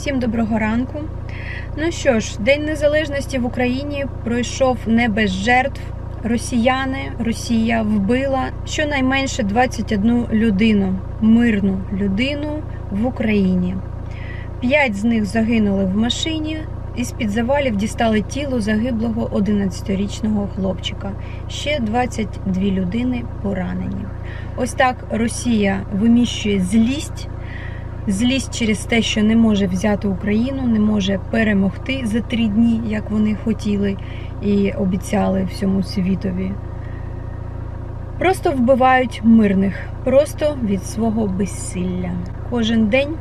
Всім доброго ранку. Ну що ж, День Незалежності в Україні пройшов не без жертв. Росіяни, Росія вбила щонайменше 21 людину, мирну людину в Україні. П'ять з них загинули в машині. Із під завалів дістали тіло загиблого 11-річного хлопчика. Ще 22 людини поранені. Ось так Росія виміщує злість злість через те, що не може взяти Україну, не може перемогти за три дні, як вони хотіли і обіцяли всьому світові. Просто вбивають мирних, просто від свого безсилля. Кожен день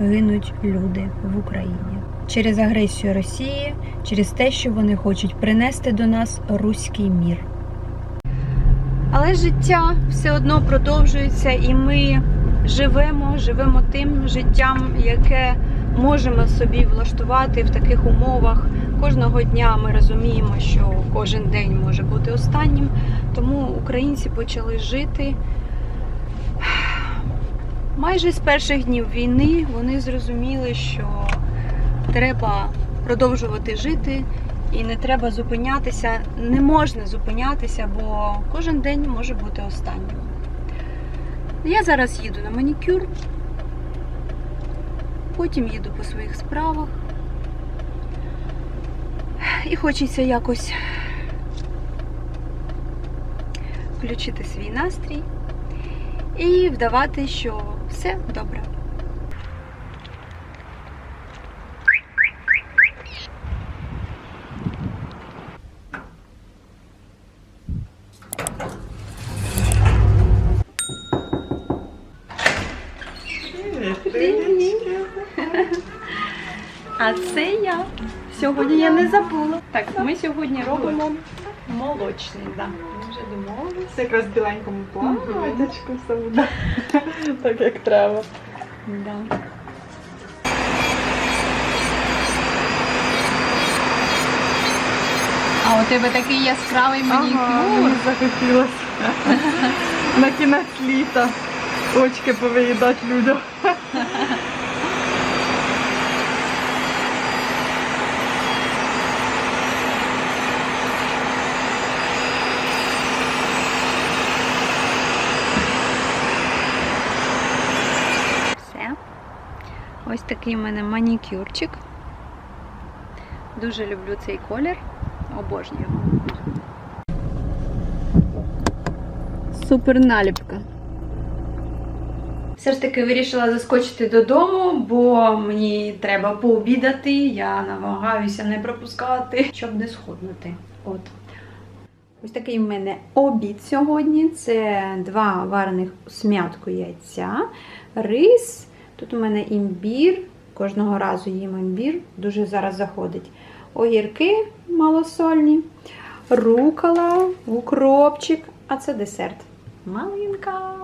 гинуть люди в Україні через агресію Росії, через те, що вони хочуть принести до нас руський мір. Але життя все одно продовжується, і ми живемо, живемо тим життям, яке можемо собі влаштувати в таких умовах. Кожного дня ми розуміємо, що кожен день може бути останнім. Тому українці почали жити. Майже з перших днів війни вони зрозуміли, що треба продовжувати жити і не треба зупинятися. Не можна зупинятися, бо кожен день може бути останнім. Я зараз їду на манікюр, потім їду по своїх справах. І хочеться якось включити свій настрій і вдавати, що все добре. А це я. Сьогодні я не забула. Так, ми сьогодні робимо молочний, да. Ми вже домовилися. Це якраз в біленькому Мгм. платячку все буде. Так як треба. Да. А у тебе такий яскравий Ага, манікюр. мені захотілося на кінець літа очки повиїдати людям. Все. Ось такий у мене манікюрчик. Дуже люблю цей колір. Обожнюю його. Супер наліпка. Все ж таки вирішила заскочити додому, бо мені треба пообідати. Я намагаюся не пропускати, щоб не схуднути. От. Ось такий в мене обід сьогодні. Це два варених смятку яйця, рис. Тут у мене імбір. Кожного разу їм імбір, дуже зараз заходить. Огірки малосольні, рукола, укропчик, а це десерт. Малинка.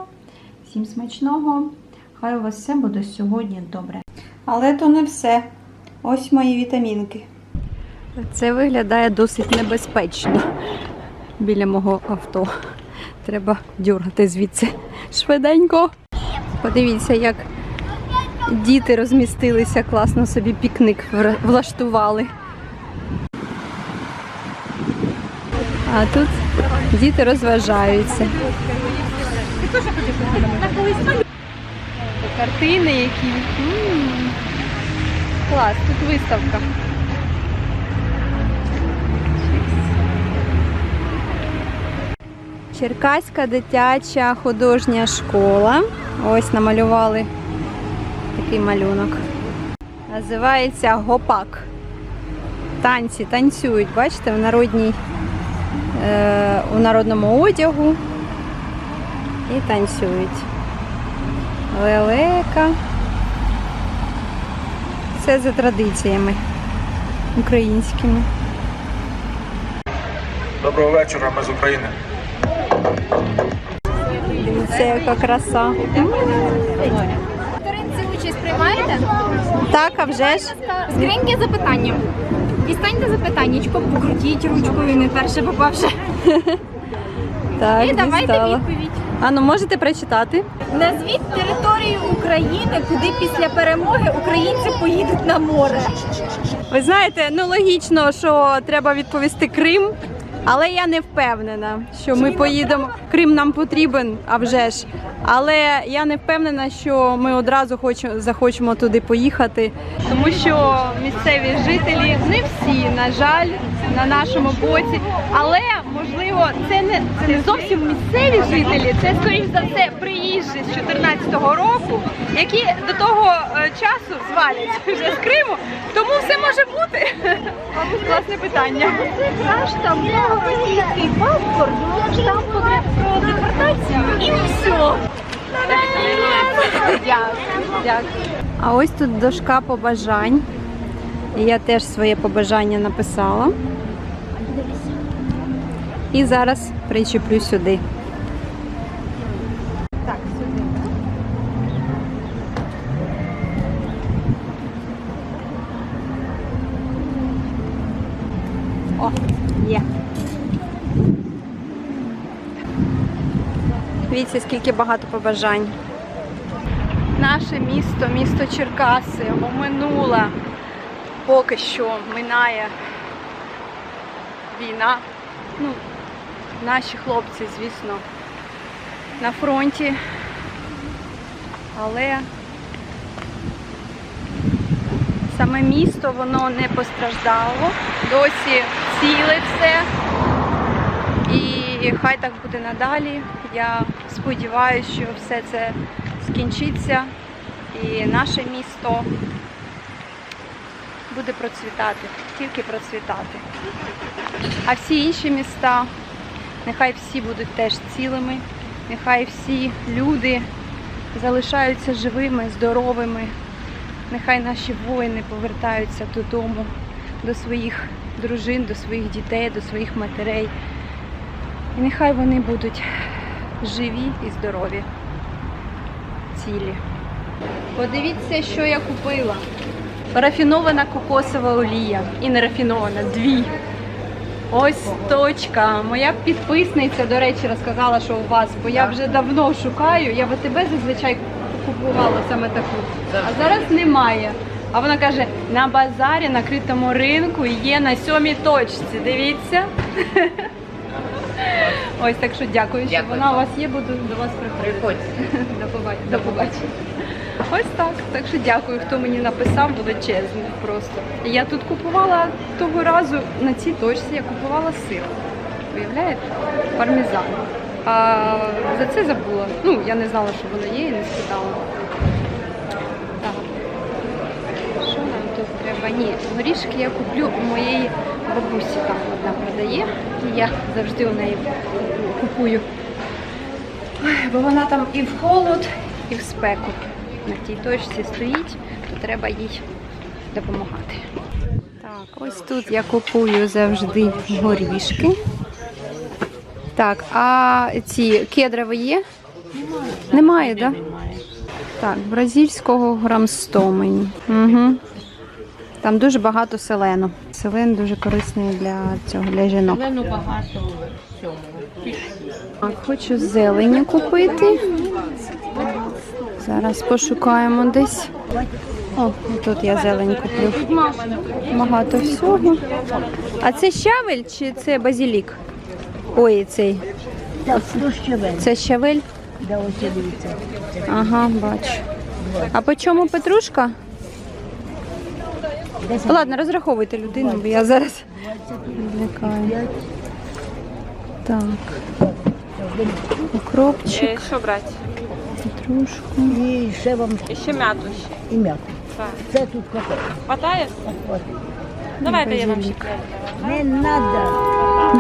Всім смачного. Хай у вас все буде сьогодні добре. Але то не все. Ось мої вітамінки. Це виглядає досить небезпечно біля мого авто. Треба дюргати звідси швиденько. Подивіться, як діти розмістилися, класно собі пікник влаштували. А тут діти розважаються. Картини які. М. Клас, тут виставка. Черкаська дитяча художня школа. Ось намалювали такий малюнок. Називається гопак. Танці танцюють, бачите, в народній, е, у народному одягу і танцюють. Лелека. Все за традиціями українськими. Доброго вечора, ми з України. Дивіться, яка краса. Приймаєте? Так, а вже ж. Скриньки запитання. Дістаньте запитаннячко, покрутіть ручкою, не перше попавши. Так, І давайте дістала. відповідь. Ану, можете прочитати? Назвіть територію України, куди після перемоги українці поїдуть на море. Ви знаєте, ну логічно, що треба відповісти Крим, але я не впевнена, що ми поїдемо. Крим нам потрібен, а вже ж. Але я не впевнена, що ми одразу хочемо захочемо туди поїхати, тому що місцеві жителі не всі, на жаль, на нашому боці. Але можливо, це не, це не зовсім місцеві жителі, це скоріш за все приїжджі з 2014 року, які до того е, часу звалять вже з Криму. Тому все може бути. Класне питання. Наш там російський паспорт, там буде про депортацію і все. Дякую. А ось тут дошка побажань. Я теж своє побажання написала. І зараз причеплю сюди. Так, сюди. О, є. Дивіться, скільки багато побажань. Наше місто, місто Черкаси, оминула поки що минає війна. Ну, наші хлопці, звісно, на фронті. Але саме місто воно не постраждало. Досі ціле все. І хай так буде надалі. Я сподіваюся, що все це скінчиться і наше місто буде процвітати, тільки процвітати. А всі інші міста, нехай всі будуть теж цілими, нехай всі люди залишаються живими, здоровими. Нехай наші воїни повертаються додому, до своїх дружин, до своїх дітей, до своїх матерей. І нехай вони будуть живі і здорові, цілі. Подивіться, що я купила. Рафінована кокосова олія. І не рафінована, дві. Ось точка. Моя підписниця, до речі, розказала, що у вас, бо я вже давно шукаю. Я в АТБ зазвичай купувала саме таку. А зараз немає. А вона каже, на базарі, на критому ринку є на сьомій точці. Дивіться. Ось так що дякую, що вона у вас є, буду до вас приходити. До побачення. До побачення. Ось так. Так що дякую, хто мені написав величезне просто. Я тут купувала того разу на цій точці, я купувала сир. Уявляєте? Пармезан. А за це забула. Ну, я не знала, що воно є і не спитала. Що нам тут треба? Ні, горішки я куплю у моєї бабусі. Там одна продає. І я завжди у неї купую. Бо вона там і в холод, і в спеку. На тій точці стоїть, то треба їй допомагати. Так, ось тут я купую завжди горішки. Так, а ці кедрові є? Немає, так? Да? Так, бразильського грам 100 мені. Угу. Там дуже багато селену. Селен дуже корисний для цього, для жінок. Зелену багато всьому. Так, хочу зелені купити. Зараз пошукаємо десь. О, тут я зелень куплю. Багато всього. А це щавель чи це базілік? Ой, цей. Це щавель? Ага, бачу. А по чому петрушка? Ладно, розраховуйте людину, бо я зараз відвлікаю. Так. Укропчик, Що брати? Петрушку. І ще вам І ще м'яту ще. і м'яко. Так. Це тут хватає. Хватає? Давайте я вам ще кладу. Не треба.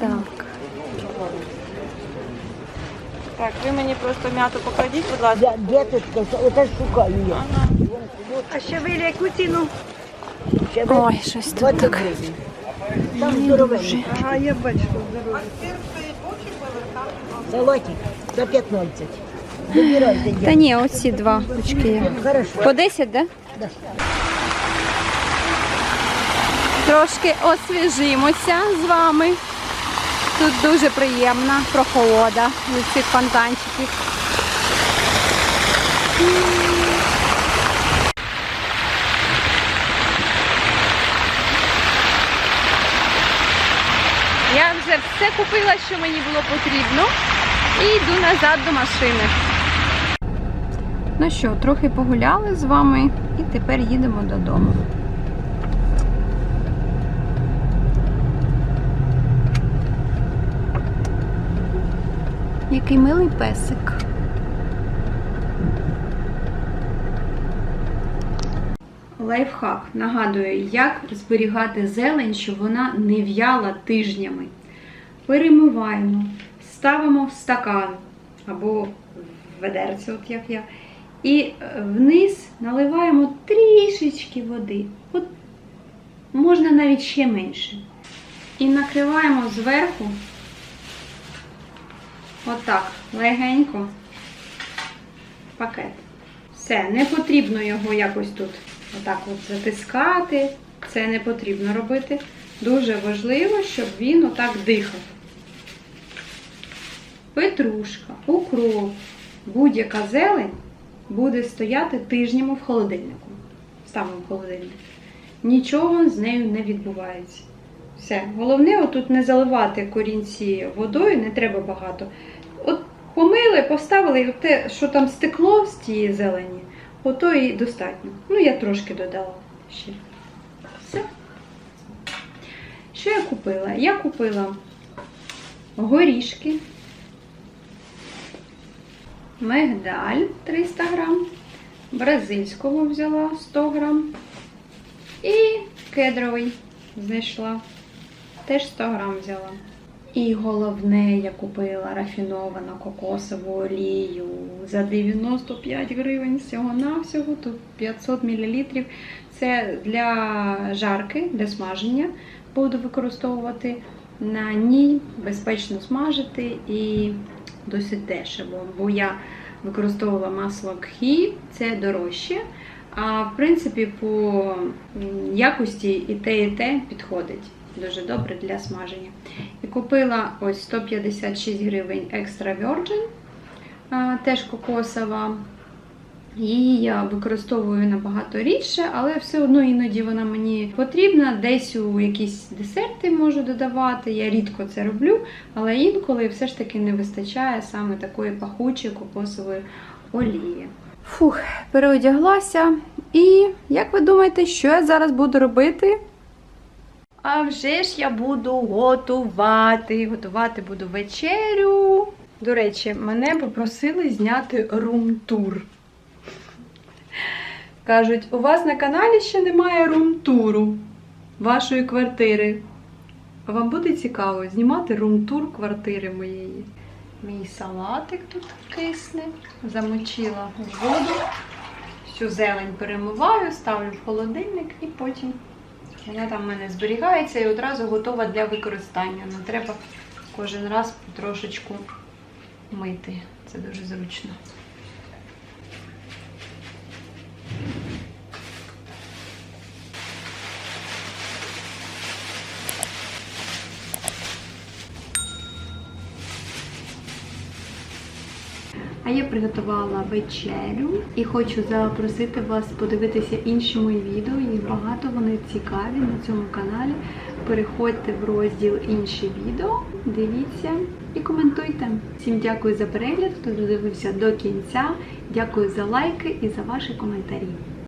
Так. Так, ви мені просто м'яту покладіть, будь ласка. Я діточка, оце шукаю я. А ще ви яку ціну? Ще ви Ой, щось тут 20 так. гривень. Там здоровенький. Ага, я бачу, здоров'я. Салатик за 15. Вибирайте, Та дядь. ні, оці два пучки. є. Хорошо. По 10, да? Да. Трошки освіжимося з вами. тут дуже приємна прохолода від цих фонтанчиків. Я вже все купила, що мені було потрібно, і йду назад до машини. Ну що, трохи погуляли з вами і тепер їдемо додому. Який милий песик. Лайфхак. Нагадую, як зберігати зелень, щоб вона не в'яла тижнями. Перемиваємо, ставимо в стакан або в ведерце, от як я. І е, вниз наливаємо трішечки води. От можна навіть ще менше. І накриваємо зверху Отак, легенько пакет. Все, не потрібно його якось тут отак от затискати. Це не потрібно робити. Дуже важливо, щоб він отак дихав. Петрушка, укроп, будь-яка зелень буде стояти тижнями в холодильнику. Ставимо в холодильник. Нічого з нею не відбувається. Все. Головне, отут не заливати корінці водою, не треба багато. От помили, поставили, і те, що там стекло з тієї зелені, ото і достатньо. Ну, я трошки додала ще. Все. Що я купила? Я купила горішки, мигдаль 300 грам, бразильського взяла 100 грам і кедровий знайшла. Теж 100 грам взяла. І головне, я купила рафіновану кокосову олію за 95 гривень всього-навсього, тут 500 мл. Це для жарки, для смаження буду використовувати. На ній безпечно смажити і досить дешево, бо я використовувала масло кхі, це дорожче. А в принципі, по якості і те, і те підходить дуже добре для смаження. І купила ось 156 гривень Extra Virgin, теж кокосова. Її я використовую набагато рідше, але все одно іноді вона мені потрібна. Десь у якісь десерти можу додавати. Я рідко це роблю, але інколи все ж таки не вистачає саме такої пахучої кокосової олії. Фух, переодяглася. І як ви думаєте, що я зараз буду робити? А вже ж я буду готувати. Готувати буду вечерю. До речі, мене попросили зняти рум-тур. Кажуть, у вас на каналі ще немає рум-туру вашої квартири. Вам буде цікаво знімати рум-тур квартири моєї. Мій салатик тут кисне. Замочила воду. Всю зелень перемиваю, ставлю в холодильник і потім вона там в мене зберігається і одразу готова для використання. Не треба кожен раз потрошечку мити. Це дуже зручно. А я приготувала вечерю і хочу запросити вас подивитися інші мої відео. Їх багато, вони цікаві на цьому каналі. Переходьте в розділ інші відео, дивіться і коментуйте. Всім дякую за перегляд, хто додивився до кінця. Дякую за лайки і за ваші коментарі.